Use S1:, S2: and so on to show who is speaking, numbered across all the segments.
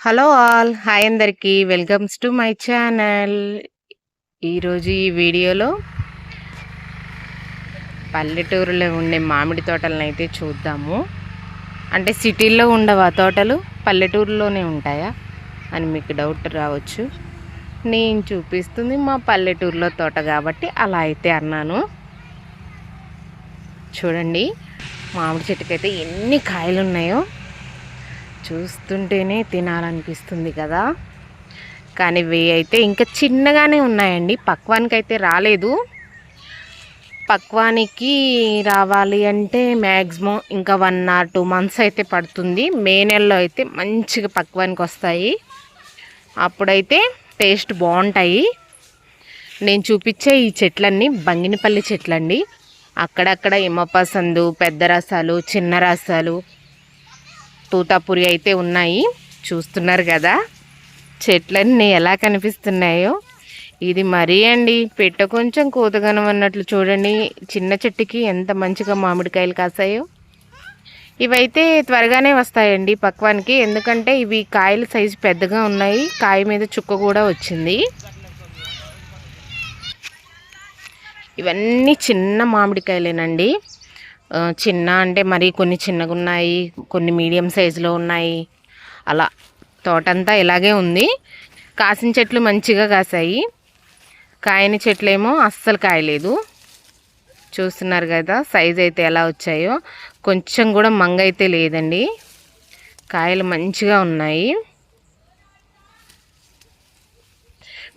S1: Hello all hi అందరికీ. Welcomes to my channel. ఈరోజు ఈ వీడియోలో పల్లెటూరులో ఉండే మామిడి తోటలను అయితే చూద్దాము. అంటే సిటీల్లో ఉండవా తోటలు? పల్లెటూరులోనే ఉంటాయా అని మీకు డౌట్ రావచ్చు. నేను చూపిస్తుంది మా పల్లెటూరులో తోట కాబట్టి అలా అయితే అన్నాను. చూడండి మామిడి చెట్టుకైతే ఎన్ని కాయలు ఉన్నాయో చూస్తుంటేనే తినాలనిపిస్తుంది కదా. కానీ ఇవి అయితే ఇంకా చిన్నగానే ఉన్నాయండి. పక్వానికి అయితే రాలేదు. పక్వానికి రావాలి అంటే మ్యాక్సిమం ఇంకా వన్ ఆర్ టూ మంత్స్ అయితే పడుతుంది. మే నెలలో అయితే మంచిగా పక్వానికి వస్తాయి. అప్పుడైతే టేస్ట్ బాగుంటాయి. నేను చూపించే ఈ చెట్లన్నీ బంగినపల్లి చెట్లండి. అక్కడక్కడ ఇమపసందు పెద్ద రసాలు చిన్న రసాలు తూతాపురి అయితే ఉన్నాయి. చూస్తున్నారు కదా? చెట్లన్నీ ఎలా కనిపిస్తున్నాయో. ఇది మరీ అండి. పెట్ట కొంచెం కూతగనం అన్నట్లు చూడండి. చిన్న చెట్టుకి ఎంత మంచిగా మామిడికాయలు కాసాయో. ఇవైతే త్వరగానే వస్తాయండి పక్వానికి. ఎందుకంటే ఇవి కాయల సైజు పెద్దగా ఉన్నాయి. కాయ మీద చుక్క కూడా వచ్చింది. ఇవన్నీ చిన్న మామిడికాయలేనండి. చిన్న అంటే మరి కొన్ని చిన్నగా ఉన్నాయి కొన్ని మీడియం సైజులో ఉన్నాయి. అలా తోటంతా ఇలాగే ఉంది. కాసిన చెట్లు మంచిగా కాసాయి కాయని చెట్లేమో అస్సలు కాయలేదు. చూస్తున్నారు కదా సైజ్ అయితే ఎలా వచ్చాయో. కొంచెం కూడా మంగ అయితే లేదండి. కాయలు మంచిగా ఉన్నాయి.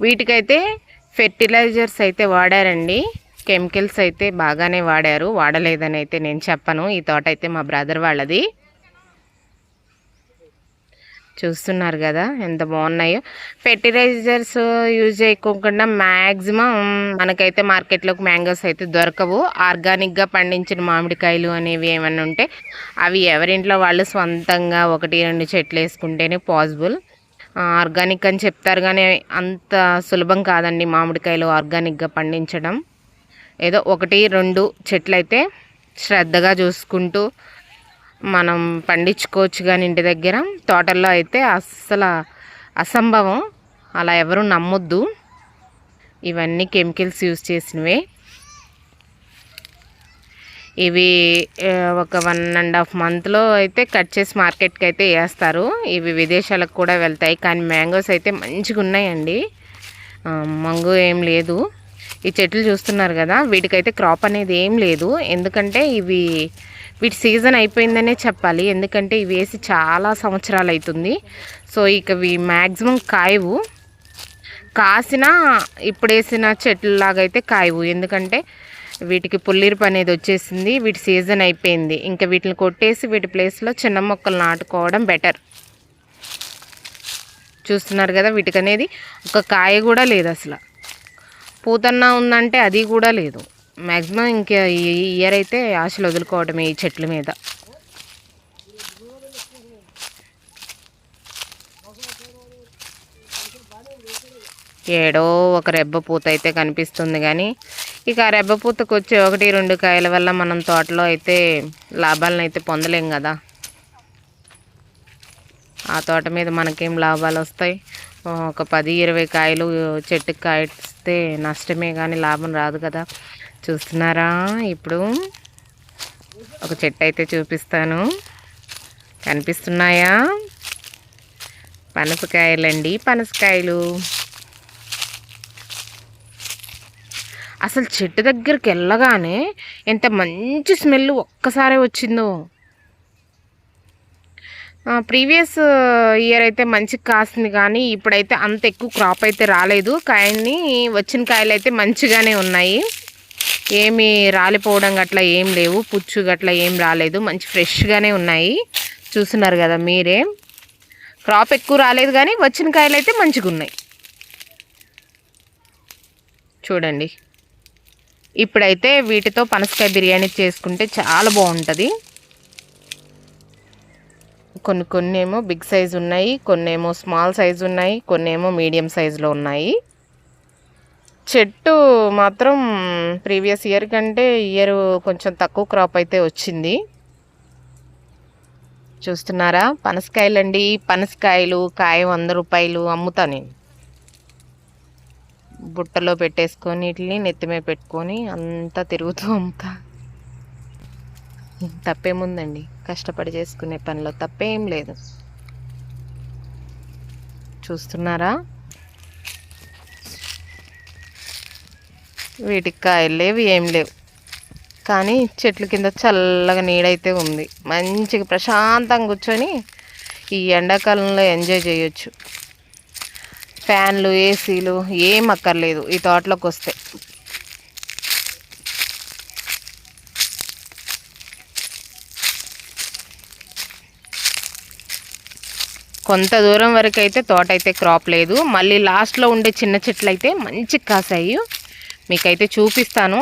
S1: వీటికైతే ఫెర్టిలైజర్స్ అయితే వాడారండి. కెమికల్స్ అయితే బాగానే వాడారు. వాడలేదని అయితే నేను చెప్పను. ఈ తోట అయితే మా బ్రదర్ వాళ్ళది. చూస్తున్నారు కదా ఎంత బాగున్నాయో. ఫెర్టిలైజర్స్ యూజ్ చేయకుండా మ్యాక్సిమం మనకైతే మార్కెట్లోకి మ్యాంగోస్ అయితే దొరకవు. ఆర్గానిక్గా పండించిన మామిడికాయలు అనేవి ఏమైనా ఉంటే అవి ఎవరింట్లో వాళ్ళు సొంతంగా ఒకటి రెండు చెట్లు వేసుకుంటేనే పాసిబుల్. ఆర్గానిక్ అని చెప్తారు కానీ అంత సులభం కాదండి మామిడికాయలు ఆర్గానిక్గా పండించడం. ఏదో ఒకటి రెండు చెట్లు అయితే శ్రద్ధగా చూసుకుంటూ మనం పండించుకోవచ్చు కానీ ఇంటి దగ్గర. తోటల్లో అయితే అస్సలు అసంభవం. అలా ఎవరు నమ్మొద్దు. ఇవన్నీ కెమికల్స్ యూజ్ చేసినవే. ఇవి ఒక వన్ అండ్ హాఫ్ మంత్లో అయితే కట్ చేసి మార్కెట్కి అయితే వేస్తారు. ఇవి విదేశాలకు కూడా వెళ్తాయి. కానీ మ్యాంగోస్ అయితే మంచిగా ఉన్నాయండి మంగు ఏం లేదు. ఈ చెట్లు చూస్తున్నారు కదా వీటికైతే క్రాప్ అనేది ఏం లేదు. ఎందుకంటే ఇవి వీటి సీజన్ అయిపోయిందనే చెప్పాలి. ఎందుకంటే ఇవి వేసి చాలా సంవత్సరాలు అవుతుంది సో ఇక ఇవి మ్యాక్సిమం కాయవు. కాసిన ఇప్పుడేసిన చెట్లలాగా అయితే కాయవు. ఎందుకంటే వీటికి పుల్లిరిపు అనేది వచ్చేసింది వీటి సీజన్ అయిపోయింది. ఇంకా వీటిని కొట్టేసి వీటి ప్లేస్లో చిన్న మొక్కలు నాటుకోవడం బెటర్ చూస్తున్నారు కదా వీటికి అనేది ఒక కాయ కూడా లేదు అసలు. పూతన్న ఉందంటే అది కూడా లేదు. మ్యాక్సిమం ఇంకా ఈ ఇయర్ అయితే ఆశలు వదులుకోవటమే ఈ చెట్ల మీద. ఏడో ఒక రెబ్బ పూత అయితే కనిపిస్తుంది కానీ ఇక ఆ రెబ్బ పూతకు వచ్చే ఒకటి రెండు కాయల వల్ల మనం తోటలో అయితే లాభాలను అయితే పొందలేం కదా. ఆ తోట మీద మనకేం లాభాలు వస్తాయి? ఒక పది ఇరవై కాయలు చెట్టుకి కాయిస్తే నష్టమే కానీ లాభం రాదు కదా. చూస్తున్నారా? ఇప్పుడు ఒక చెట్టు అయితే చూపిస్తాను. కనిపిస్తున్నాయా? పనసకాయలండి. పనసకాయలు. అసలు చెట్టు దగ్గరికి వెళ్ళగానే ఎంత మంచి స్మెల్ ఒక్కసారే వచ్చిందో. ప్రీవియస్ ఇయర్ అయితే మంచి కాసింది కానీ ఇప్పుడైతే అంత ఎక్కువ క్రాప్ అయితే రాలేదు. కాయని వచ్చిన కాయలు అయితే మంచిగానే ఉన్నాయి. ఏమి రాలిపోవడం గట్లా ఏం లేవు. పుచ్చు గట్లా ఏం రాలేదు. మంచి ఫ్రెష్గానే ఉన్నాయి. చూస్తున్నారు కదా మీరే. క్రాప్ ఎక్కువ రాలేదు కానీ వచ్చిన కాయలు అయితే మంచిగా ఉన్నాయి చూడండి. ఇప్పుడైతే వీటితో పనసకాయ బిర్యానీ చేసుకుంటే చాలా బాగుంటుంది. కొన్ని కొన్ని ఏమో బిగ్ సైజ్ ఉన్నాయి కొన్ని ఏమో స్మాల్ సైజ్ ఉన్నాయి కొన్ని ఏమో మీడియం సైజులో ఉన్నాయి. చెట్టు మాత్రం ప్రీవియస్ ఇయర్ కంటే ఇయర్ కొంచెం తక్కువ క్రాప్ అయితే వచ్చింది. చూస్తున్నారా? పనసకాయలు అండి పనసకాయలు కాయ వంద రూపాయలు అమ్ముతా నేను. బుట్టలో పెట్టేసుకొని వీటిని నెత్తిమే పెట్టుకొని అంతా తిరుగుతూ అమ్ముతా. తప్పేముందండి? కష్టపడి చేసుకునే పనిలో తప్పేం లేదు. చూస్తున్నారా? వీటికి కాయలు లేవు ఏం లేవు. కానీ చెట్ల కింద చల్లగా నీడైతే ఉంది. మంచిగా ప్రశాంతంగా కూర్చొని ఈ ఎండాకాలంలో ఎంజాయ్ చేయొచ్చు. ఫ్యాన్లు ఏసీలు ఏం అక్కర్లేదు ఈ తోటలోకి వస్తే. కొంత దూరం వరకు అయితే తోట అయితే క్రాప్ లేదు. మళ్ళీ లాస్ట్లో ఉండే చిన్న చెట్లు అయితే మంచి కాసాయి. మీకైతే చూపిస్తాను.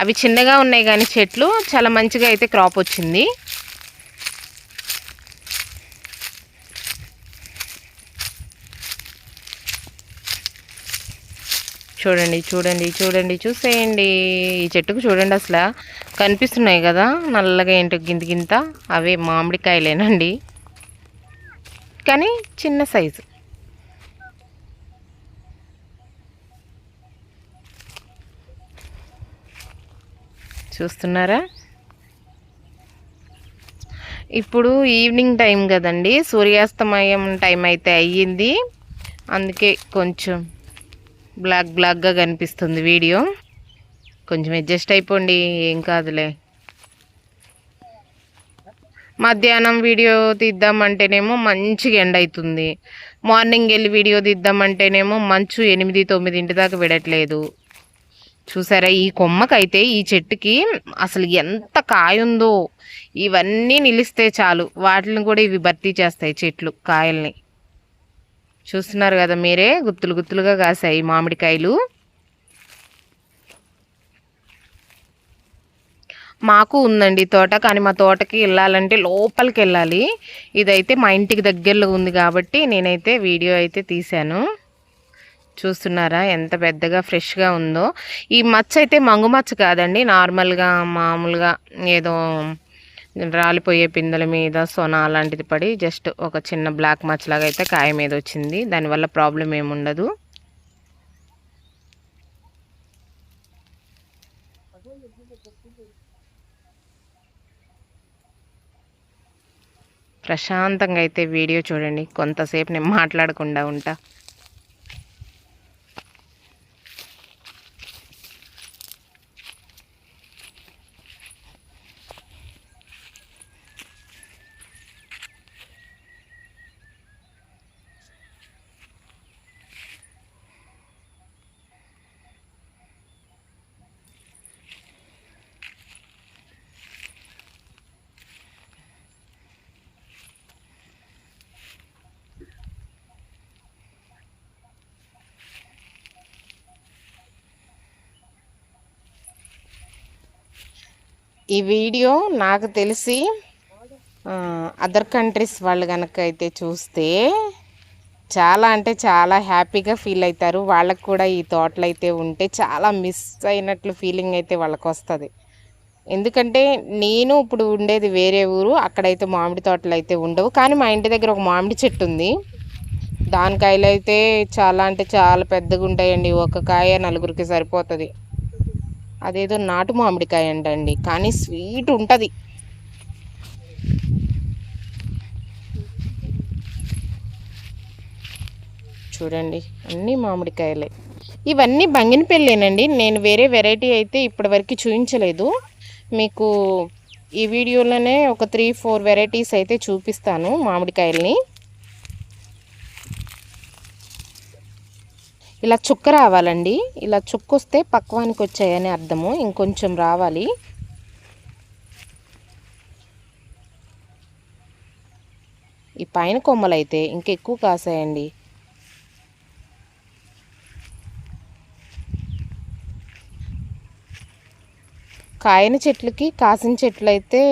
S1: అవి చిన్నగా ఉన్నాయి కానీ చెట్లు చాలా మంచిగా అయితే క్రాప్ వచ్చింది. చూడండి చూడండి చూడండి చూసేయండి. ఈ చెట్టుకు చూడండి అసలు. కనిపిస్తున్నాయి కదా నల్లగా ఏంటో గింత గింత. అవే మామిడికాయలేనండి. కానీ చిన్న సైజు. చూస్తున్నారా? ఇప్పుడు ఈవినింగ్ టైం కదండి. సూర్యాస్తమయం టైం అయితే అయ్యింది. అందుకే కొంచెం బ్లాక్ బ్లాక్గా కనిపిస్తుంది వీడియో. కొంచెం అడ్జస్ట్ అయిపోండి. ఏం కాదులే. మధ్యాహ్నం వీడియో తీద్దామంటేనేమో మంచిగా ఎండ అవుతుంది మార్నింగ్ వెళ్ళి వీడియో తీద్దామంటేనేమో మంచు ఎనిమిది తొమ్మిదింటి దాకా విడట్లేదు. చూసారా ఈ కొమ్మకైతే ఈ చెట్టుకి అసలు ఎంత కాయ ఉందో ఇవన్నీ నిలిస్తే చాలు. వాటిని కూడా ఇవి భర్తీ చేస్తాయి చెట్లు కాయల్ని. చూస్తున్నారు కదా మీరే గుత్తులు గుత్తులుగా కాసాయి మామిడికాయలు. మాకు ఉందండి తోట కానీ మా తోటకి వెళ్ళాలంటే లోపలికి వెళ్ళాలి ఇదైతే మా ఇంటికి దగ్గరలో ఉంది కాబట్టి నేనైతే వీడియో అయితే తీశాను. చూస్తున్నారా ఎంత పెద్దగా ఫ్రెష్గా ఉందో. ఈ మచ్చ అయితే మంగు మచ్చ కాదండి నార్మల్గా మామూలుగా ఏదో రాలిపోయే పిందెల మీద సొన అలాంటిది పడి జస్ట్ ఒక చిన్న బ్లాక్ మచ్చలాగా అయితే కాయ మీద వచ్చింది. దానివల్ల ప్రాబ్లం ఏముండదు. ప్రశాంతంగా అయితే వీడియో చూడండి. కొంతసేపు నేను మాట్లాడకుండా ఉంటా. ఈ వీడియో నాకు తెలిసి అదర్ కంట్రీస్ వాళ్ళు కనుక అయితే చూస్తే చాలా అంటే చాలా హ్యాపీగా ఫీల్ అవుతారు వాళ్ళకు కూడా ఈ తోటలు అయితే ఉంటే చాలా మిస్ అయినట్లు ఫీలింగ్ అయితే వాళ్ళకు వస్తుంది. ఎందుకంటే నేను ఇప్పుడు ఉండేది వేరే ఊరు అక్కడైతే మామిడి తోటలు అయితే ఉండవు. కానీ మా ఇంటి దగ్గర ఒక మామిడి చెట్టు ఉంది. దానికాయలు అయితే చాలా అంటే చాలా పెద్దగా ఉంటాయండి ఒక కాయ నలుగురికి సరిపోతుంది. అదేదో నాటు మామిడికాయ అంటండి కానీ స్వీట్ ఉంటుంది. చూడండి అన్నీ మామిడికాయలే. ఇవన్నీ బంగినపల్లేనండి నేను వేరే వెరైటీ అయితే ఇప్పటివరకు చూపించలేదు మీకు ఈ వీడియోలోనే ఒక త్రీ ఫోర్ వెరైటీస్ అయితే చూపిస్తాను మామిడికాయల్ని. ఇలా చుక్క రావాలండి. ఇలా చుక్క వస్తే పక్వానికి వచ్చాయని అర్థము. ఇంకొంచెం రావాలి. ఈ పైన కొమ్మలు అయితే ఇంకెక్కువ కాసాయండి. కాయని చెట్లకి కాసిన చెట్లు అయితే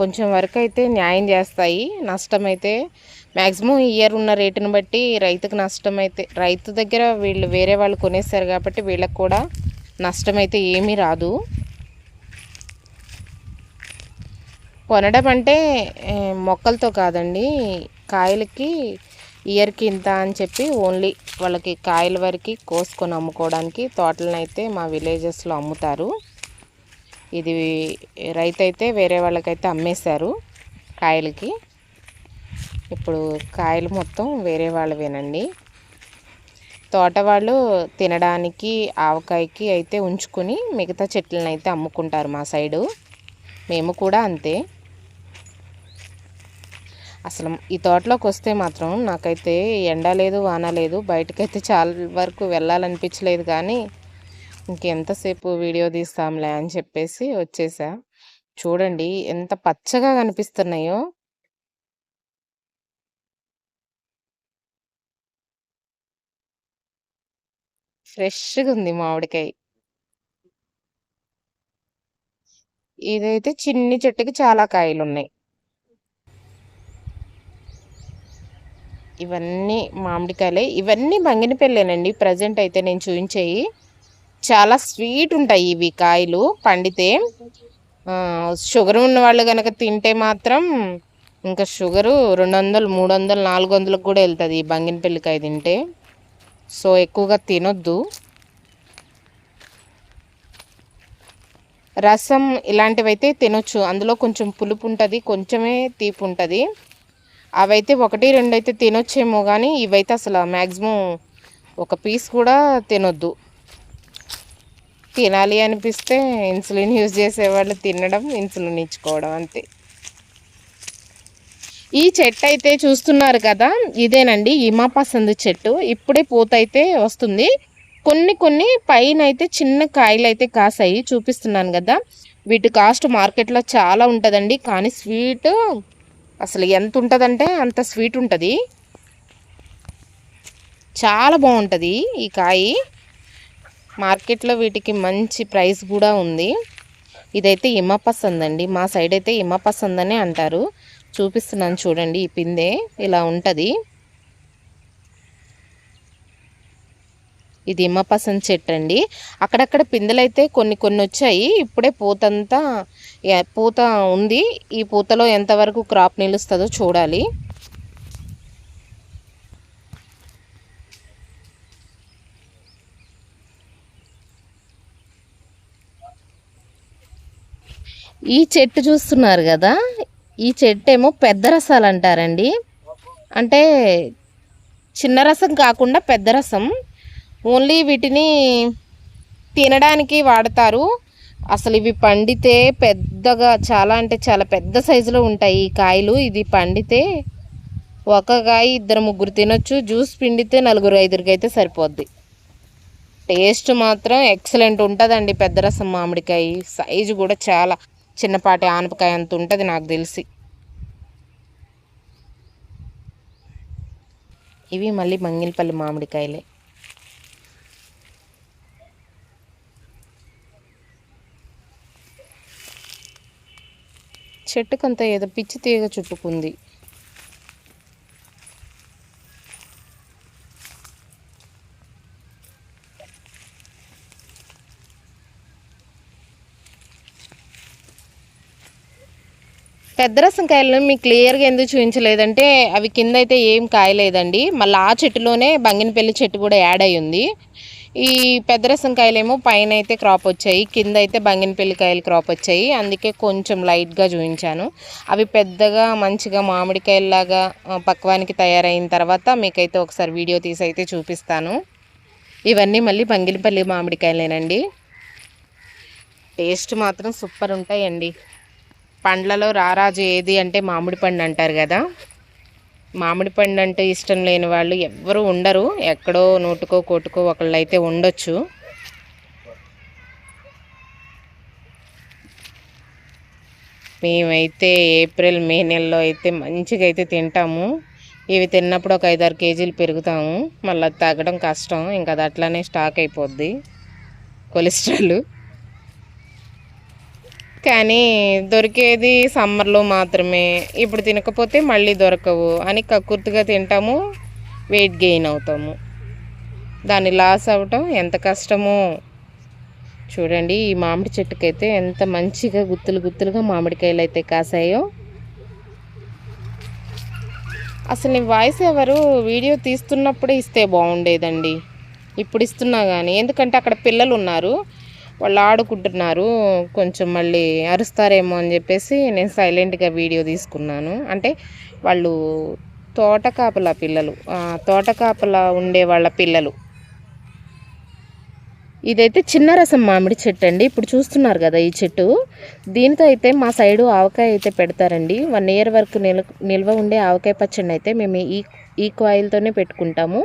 S1: కొంచెం వరకు అయితే న్యాయం చేస్తాయి. నష్టం అయితే మ్యాక్సిమం ఇయర్ ఉన్న రేటుని బట్టి రైతుకు నష్టం అయితే రైతు దగ్గర వీళ్ళు వేరే వాళ్ళు కొనేస్తారు కాబట్టి వీళ్ళకి కూడా నష్టం అయితే ఏమీ రాదు. కొనడం అంటే మొక్కలతో కాదండి కాయలకి ఇయర్కి ఇంత అని చెప్పి ఓన్లీ వాళ్ళకి కాయల వరకు కోసుకొని అమ్ముకోవడానికి తోటలను అయితే మా విలేజెస్లో అమ్ముతారు. ఇది రైతు అయితే వేరే వాళ్ళకైతే అమ్మేశారు కాయలకి. ఇప్పుడు కాయలు మొత్తం వేరే వాళ్ళవేనండి. తోట వాళ్ళు తినడానికి ఆవకాయకి అయితే ఉంచుకొని మిగతా చెట్లను అయితే అమ్ముకుంటారు మా సైడు. మేము కూడా అంతే. అసలు ఈ తోటలోకి వస్తే మాత్రం నాకైతే ఎండ లేదు వాన లేదు బయటకైతే చాలా వరకు వెళ్ళాలనిపించలేదు కానీ ఇంకెంతసేపు వీడియో తీస్తాంలే అని చెప్పేసి వచ్చేసా. చూడండి ఎంత పచ్చగా కనిపిస్తున్నాయో. ఫ్రెష్గా ఉంది మామిడికాయ. ఇదైతే చిన్ని చెట్టుకి చాలా కాయలు ఉన్నాయి ఇవన్నీ మామిడికాయలే. ఇవన్నీ బంగినపల్లేనండి. ప్రజెంట్ అయితే నేను చూపించేయి. చాలా స్వీట్ ఉంటాయి ఇవి కాయలు పండితే. షుగర్ ఉన్న వాళ్ళు కనుక తింటే మాత్రం ఇంకా షుగరు రెండు వందలు మూడు వందలు నాలుగు వందలకు కూడా వెళ్తుంది ఈ బంగినపల్లికాయ తింటే. సో ఎక్కువగా తినొద్దు. రసం ఇలాంటివైతే తినొచ్చు. అందులో కొంచెం పులుపు ఉంటుంది కొంచెమే తీపి ఉంటుంది. అవైతే ఒకటి రెండు అయితే తినొచ్చేమో కానీ ఇవైతే అసలు మ్యాక్సిమం ఒక పీస్ కూడా తినొద్దు. తినాలి అనిపిస్తే ఇన్సులిన్ యూజ్ చేసేవాళ్ళు తినడం ఇన్సులిన్ ఇచ్చుకోవడం అంతే. ఈ చెట్టు అయితే చూస్తున్నారు కదా ఇదేనండి ఇమాపసంద్ చెట్టు. ఇప్పుడే పూత అయితే వస్తుంది. కొన్ని కొన్ని పైన అయితే చిన్న కాయలు అయితే కాసాయి చూపిస్తున్నాను కదా. వీటి కాస్ట్ మార్కెట్లో చాలా ఉంటుందండి. కానీ స్వీట్ అసలు ఎంత ఉంటుందంటే అంత స్వీట్ ఉంటుంది. చాలా బాగుంటుంది ఈ కాయ. మార్కెట్లో వీటికి మంచి ప్రైస్ కూడా ఉంది. ఇదైతే ఇమ్మ పసంద్ అండి మా సైడ్ అయితే ఇమ్మ పసంద్ అనే అంటారు. చూపిస్తున్నాను చూడండి ఈ పిందె. ఇలా ఉంటుంది. ఇది ఇమ్మపసం చెట్టు అండి. అక్కడక్కడ పిందెలైతే కొన్ని కొన్ని వచ్చాయి. ఇప్పుడే పూతంతా పూత ఉంది. ఈ పూతలో ఎంతవరకు క్రాప్ నిలుస్తుందో చూడాలి. ఈ చెట్టు చూస్తున్నారు కదా? ఈ చెట్టు ఏమో పెద్ద రసాలు అంటారండి అంటే చిన్న రసం కాకుండా పెద్ద రసం. ఓన్లీ వీటిని తినడానికి వాడతారు. అసలు ఇవి పండితే పెద్దగా చాలా అంటే చాలా పెద్ద సైజులో ఉంటాయి ఈ కాయలు. ఇది పండితే ఒక కాయ ఇద్దరు ముగ్గురు తినొచ్చు. జ్యూస్ పిండితే నలుగురు ఐదుగురికి అయితే సరిపోద్ది. టేస్ట్ మాత్రం ఎక్సలెంట్ ఉంటుందండి పెద్ద రసం మామిడికాయ. సైజు కూడా చాలా. చిన్నపాటి ఆనపకాయ అంత ఉంటుంది నాకు తెలిసి. ఇవి మళ్ళీ మంగిలపల్లి మామిడికాయలే. చెట్టుకంత ఏదో పిచ్చి తీగ చుట్టుకుంది. పెద్ద రసం కాయలను మీకు క్లియర్గా ఎందుకు చూపించలేదంటే అవి కింద అయితే ఏం కాయలేదండి. మళ్ళీ ఆ చెట్టులోనే బంగినపల్లి చెట్టు కూడా యాడ్ అయి ఉంది. ఈ పెద్ద రసం కాయలేమో పైన అయితే క్రాప్ వచ్చాయి. కింద అయితే బంగినపల్లి కాయలు క్రాప్ వచ్చాయి. అందుకే కొంచెం లైట్గా చూపించాను. అవి పెద్దగా మంచిగా మామిడికాయల్లాగా పక్వానికి తయారైన తర్వాత మీకైతే ఒకసారి వీడియో తీసి అయితే చూపిస్తాను. ఇవన్నీ మళ్ళీ బంగినపల్లి మామిడికాయలేనండి. టేస్ట్ మాత్రం సూపర్ ఉంటాయండి. పండ్లలో రారాజు ఏది అంటే మామిడి పండు అంటారు కదా. మామిడి పండు అంటే ఇష్టం లేని వాళ్ళు ఎవ్వరూ ఉండరు. ఎక్కడో నోటుకో కోటుకో ఒకళ్ళు అయితే ఉండొచ్చు. మేమైతే ఏప్రిల్ మే నెలలో అయితే మంచిగా అయితే తింటాము. ఇవి తిన్నప్పుడు ఒక ఐదారు కేజీలు పెరుగుతాము. మళ్ళీ అది తగ్గడం కష్టం. ఇంకా అది అట్లానే స్టాక్ అయిపోద్ది. కొలెస్ట్రాల్. కానీ దొరికేది సమ్మర్లో మాత్రమే. ఇప్పుడు తినకపోతే మళ్ళీ దొరకవు అని కక్కుర్తిగా తింటాము వెయిట్ గెయిన్ అవుతాము. దాన్ని లాస్ అవ్వటం ఎంత కష్టమో. చూడండి ఈ మామిడి చెట్టుకైతే ఎంత మంచిగా గుత్తులు గుత్తులుగా మామిడికాయలు అయితే కాసాయో. అసలు నీ వాయిస్ ఎవరు వీడియో తీస్తున్నప్పుడే ఇస్తే బాగుండేదండి. ఇప్పుడు ఇస్తున్నా కానీ ఎందుకంటే అక్కడ పిల్లలు ఉన్నారు. వాళ్ళు ఆడుకుంటున్నారు కొంచెం మళ్ళీ అరుస్తారేమో అని చెప్పేసి నేను సైలెంట్గా వీడియో తీసుకున్నాను. అంటే వాళ్ళు తోట కాపల పిల్లలు తోటకాపల ఉండే వాళ్ళ పిల్లలు. ఇదైతే చిన్న రసం మామిడి చెట్టు అండి. ఇప్పుడు చూస్తున్నారు కదా ఈ చెట్టు. దీంతో అయితే మా సైడు ఆవకాయ అయితే పెడతారండి. వన్ ఇయర్ వరకు నిల్ నిల్వ ఉండే ఆవకాయ పచ్చడి అయితే మేము ఈ ఈ కాయిల్తోనే పెట్టుకుంటాము.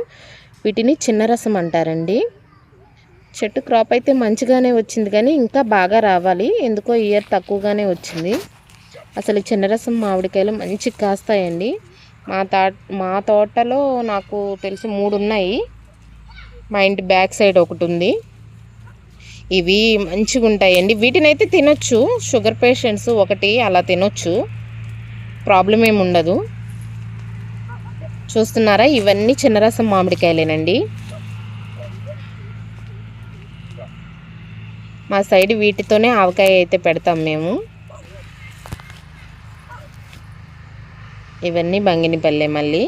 S1: వీటిని చిన్న రసం అంటారండి. చెట్టు క్రాప్ అయితే మంచిగానే వచ్చింది కానీ ఇంకా బాగా రావాలి. ఎందుకో ఇయర్ తక్కువగానే వచ్చింది. అసలు చిన్నరసం మామిడికాయలు మంచిగా కాస్తాయండి. మా తా మా తోటలో నాకు తెలిసి మూడు ఉన్నాయి. మా ఇంటి బ్యాక్ సైడ్ ఒకటి ఉంది. ఇవి మంచిగా ఉంటాయండి. వీటిని అయితే తినొచ్చు. షుగర్ పేషెంట్స్ ఒకటి అలా తినొచ్చు. ప్రాబ్లం ఏమి ఉండదు. చూస్తున్నారా? ఇవన్నీ చిన్నరసం మామిడికాయలేనండి. మా సైడ్ వీటితోనే ఆవకాయ అయితే పెడతాం మేము. ఇవన్నీ బంగినిపల్లె మళ్ళీ.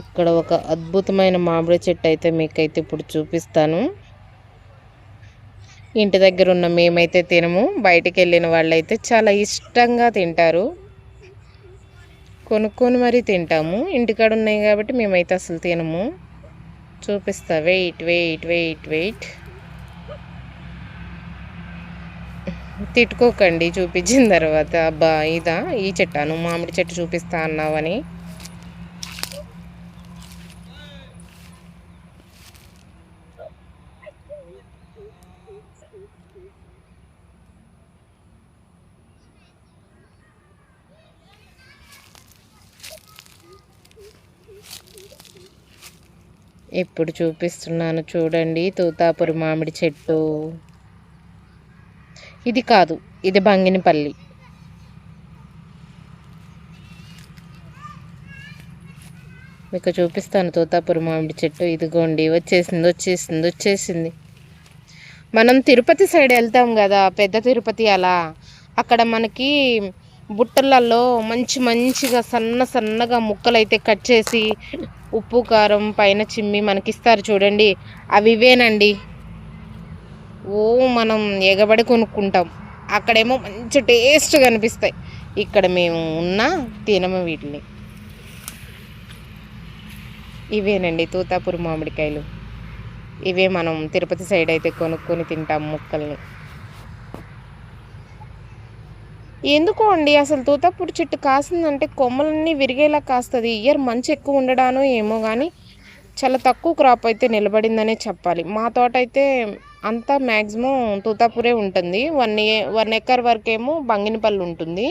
S1: ఇక్కడ ఒక అద్భుతమైన మామిడి చెట్టు అయితే మీకైతే ఇప్పుడు చూపిస్తాను. ఇంటి దగ్గర ఉన్న మేమైతే తినము. బయటికి వెళ్ళిన వాళ్ళైతే చాలా ఇష్టంగా తింటారు. కొనుక్కొని మరీ తింటాము. ఇంటికాడ ఉన్నాయి కాబట్టి మేమైతే అసలు తినము. చూపిస్తా. Wait wait wait wait. తిట్టుకోకండి చూపించిన తర్వాత. అబ్బా ఇదా ఈ చెట్టాను మామిడి చెట్టు చూపిస్తా అన్నావని. ఇప్పుడు చూపిస్తున్నాను చూడండి తూతాపురి మామిడి చెట్టు. ఇది కాదు ఇది బంగినపల్లి. మీకు చూపిస్తాను తోతాపురి మామిడి చెట్టు. ఇదిగోండి వచ్చేసింది వచ్చేసింది వచ్చేసింది. మనం తిరుపతి సైడ్ వెళ్తాం కదా పెద్ద తిరుపతి అలా. అక్కడ మనకి బుట్టలలో మంచి మంచిగా సన్న సన్నగా ముక్కలు అయితే కట్ చేసి ఉప్పు కారం పైన చిమ్మి మనకిస్తారు చూడండి. అవి ఇవేనండి. ఓ మనం ఎగబడి కొనుక్కుంటాం. అక్కడేమో మంచి టేస్ట్ కనిపిస్తాయి. ఇక్కడ మేము ఉన్నా తినము వీటిని. ఇవేనండి తూతాపూర్ మామిడికాయలు. ఇవే మనం తిరుపతి సైడ్ అయితే కొనుక్కొని తింటాం ముక్కల్ని. ఎందుకో అండి? అసలు తోతాపూడి చెట్టు కాసిందంటే కొమ్మలన్నీ విరిగేలా కాస్తుంది. ఇయర్ మంచి ఎక్కువ ఉండడానో ఏమో కానీ చాలా తక్కువ క్రాప్ అయితే నిలబడిందనే చెప్పాలి. మా తోట అయితే అంతా మ్యాక్సిమం తూతాపూరే ఉంటుంది. వన్ ఏ వన్ ఎకర్ వరకేమో బంగినపల్లి ఉంటుంది.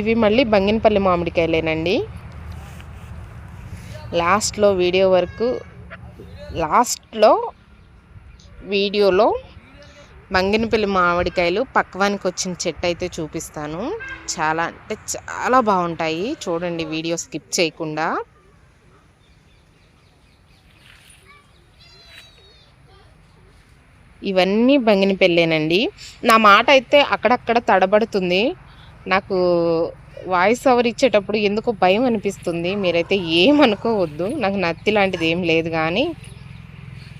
S1: ఇవి మళ్ళీ బంగినపల్లి మామిడికాయలేనండి. లాస్ట్లో వీడియో వరకు లాస్ట్లో వీడియోలో మంగినపల్లి మామిడికాయలు పక్వానికి వచ్చిన చెట్టు అయితే చూపిస్తాను. చాలా అంటే చాలా బాగుంటాయి. చూడండి వీడియో స్కిప్ చేయకుండా. ఇవన్నీ బంగినపల్లేనండి నా మాట అయితే అక్కడక్కడ తడబడుతుంది. నాకు వాయిస్ ఓవర్ ఇచ్చేటప్పుడు ఎందుకో భయం అనిపిస్తుంది. మీరైతే ఏమనుకోవద్దు. నాకు నత్తి లాంటిది ఏం లేదు కానీ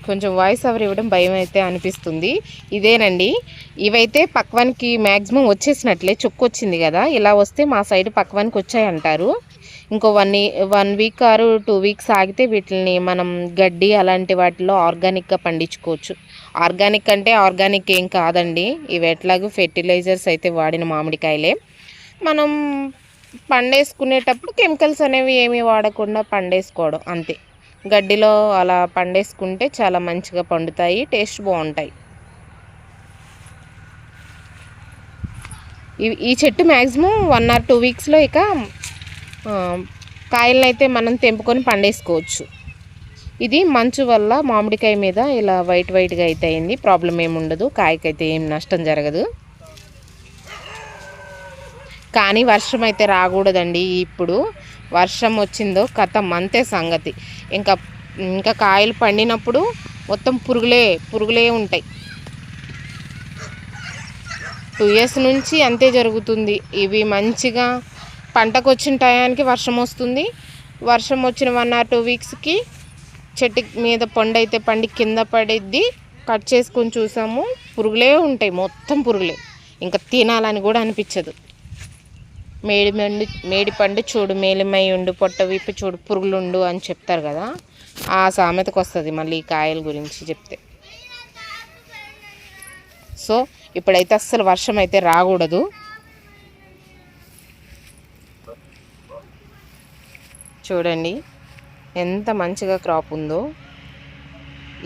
S1: కొంచెం వాయిస్ ఓవర్ ఇవ్వడం భయం అయితే అనిపిస్తుంది. ఇదేనండి. ఇవైతే పక్వానికి మ్యాక్సిమం వచ్చేసినట్లే చుక్కు వచ్చింది కదా. ఇలా వస్తే మా సైడ్ పక్వానికి వచ్చాయి అంటారు ఇంకో వన్ వన్ వీక్ ఆరు టూ వీక్స్ ఆగితే వీటిని మనం గడ్డి అలాంటి వాటిలో ఆర్గానిక్గా పండించుకోవచ్చు. ఆర్గానిక్ అంటే ఆర్గానిక్ ఏం కాదండి. ఇవి ఎట్లాగో ఫెర్టిలైజర్స్ అయితే వాడిన మామిడికాయలే. మనం పండేసుకునేటప్పుడు కెమికల్స్ అనేవి ఏమీ వాడకుండా పండేసుకోవడం అంతే. గడ్డిలో అలా పండేసుకుంటే చాలా మంచిగా పండుతాయి టేస్ట్ బాగుంటాయి. ఈ చెట్టు మ్యాక్సిమం వన్ ఆర్ టూ వీక్స్లో ఇక కాయలను అయితే మనం తెంపుకొని పండేసుకోవచ్చు. ఇది మంచు వల్ల మామిడికాయ మీద ఇలా వైట్ వైట్గా అయితే అయింది ప్రాబ్లం ఏమి ఉండదు కాయకైతే ఏం నష్టం జరగదు. కానీ వర్షం అయితే రాకూడదండి ఇప్పుడు వర్షం వచ్చిందో కథం అంతే సంగతి. ఇంకా ఇంకా కాయలు పండినప్పుడు మొత్తం పురుగులే పురుగులే ఉంటాయి. టూ ఇయర్స్ నుంచి అంతే జరుగుతుంది. ఇవి మంచిగా పంటకు వచ్చిన టయానికి వర్షం వస్తుంది. వర్షం వచ్చిన వన్ ఆర్ టూ వీక్స్కి చెట్టు మీద పండు అయితే పండి కింద పడిద్ది. కట్ చేసుకొని చూసాము. పురుగులే ఉంటాయి. మొత్తం పురుగులే. ఇంకా తినాలని కూడా అనిపించదు. మేడి మండు మేడి పండు చూడు మేలిమై ఉండు పొట్ట విప్పి చూడు పురుగులుండు అని చెప్తారు కదా ఆ సామెతకు వస్తుంది మళ్ళీ ఈ కాయల గురించి చెప్తే. సో ఇప్పుడైతే అస్సలు వర్షం అయితే రాకూడదు. చూడండి ఎంత మంచిగా క్రాప్ ఉందో.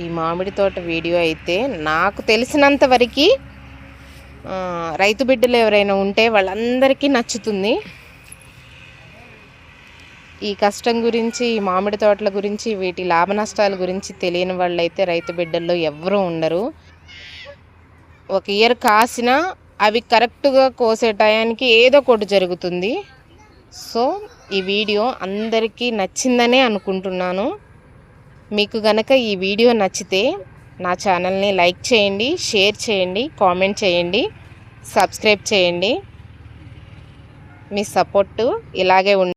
S1: ఈ మామిడి తోట వీడియో అయితే నాకు తెలిసినంత వరకు రైతు బిడ్డలు ఎవరైనా ఉంటే వాళ్ళందరికీ నచ్చుతుంది. ఈ కష్టం గురించి ఈ మామిడి తోటల గురించి వీటి లాభ నష్టాల గురించి తెలియని వాళ్ళైతే రైతు బిడ్డల్లో ఎవరూ ఉండరు. ఒక ఇయర్ కాసినా అవి కరెక్ట్గా కోసే టయానికి ఏదో ఒకటి జరుగుతుంది. సో ఈ వీడియో అందరికీ నచ్చిందనే అనుకుంటున్నాను. మీకు గనక ఈ వీడియో నచ్చితే నా ఛానల్ని లైక్ చేయండి షేర్ చేయండి కామెంట్ చేయండి సబ్స్క్రైబ్ చేయండి. మీ సపోర్టు ఇలాగే ఉండి